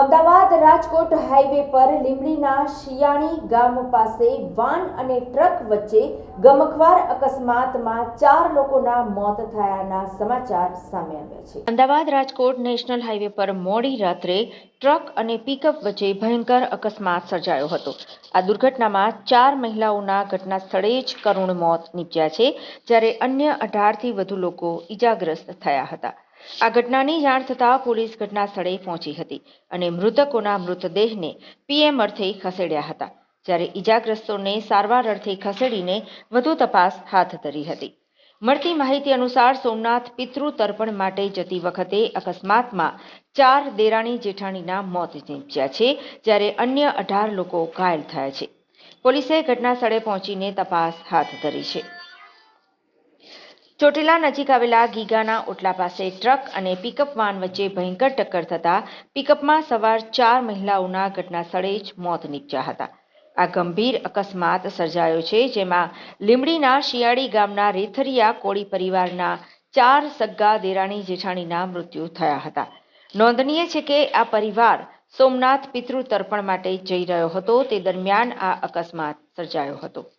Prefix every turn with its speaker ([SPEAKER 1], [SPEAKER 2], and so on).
[SPEAKER 1] Ahmedabad Rajkot highway પર લીંબડીના શિયાણી ગામ પાસે વાન અને ટ્રક વચ્ચે ગમખવાર અકસ્માતમાં ચાર લોકોના મોત થયાના સમાચાર સામે આવ્યા છે. અમદાવાદ રાજકોટ નેશનલ હાઈવે પર મોડી રાત્રે ટ્રક અને પિકઅપ વચ્ચે ભયંકર અકસ્માત સર્જાયો હતો. આ દુર્ઘટનામાં ચાર મહિલાઓના ઘટના સ્થળે જ કરુણ મોત નીપજ્યા છે, જ્યારે અન્ય અઢારથી વધુ લોકો ઈજાગ્રસ્ત થયા હતા. આ ઘટનાની જાણ થતાં પોલીસ ઘટના સ્થળે પહોંચી હતી અને મૃતકોના મૃતદેહને પીએમ અર્થે ખસેડ્યા હતા, જ્યારે ઈજાગ્રસ્તોને સારવાર અર્થે ખસેડીને વધુ તપાસ હાથ ધરી હતી. મળતી માહિતી અનુસાર સોમનાથ પિતૃ તર્પણ માટે જતી વખતે અકસ્માતમાં ચાર દેરાણી જેઠાણીના મોત નીપજ્યા છે, જ્યારે અન્ય અઢાર લોકો ઘાયલ થયા છે. પોલીસે ઘટના સ્થળે પહોંચીને તપાસ હાથ ધરી છે. ચોટીલા નજીક આવેલા ગીગાના ઓટલા પાસે ટ્રક અને પિકઅપ વાન વચ્ચે ભયંકર ટક્કર થતા પિકઅપમાં સવાર ચાર મહિલાઓના ઘટના સ્થળે જ મોત નીપજ્યા હતા. આ ગંભીર અકસ્માત સર્જાયો છે, જેમાં લીંબડીના શિયાળી ગામના રેથરિયા કોળી પરિવારના ચાર સગ્ગા દેરાણી જેઠાણીના મૃત્યુ થયા હતા. નોંધનીય છે કે આ પરિવાર સોમનાથ પિતૃ તર્પણ માટે જઈ રહ્યો હતો. તે દરમિયાન આ અકસ્માત સર્જાયો હતો.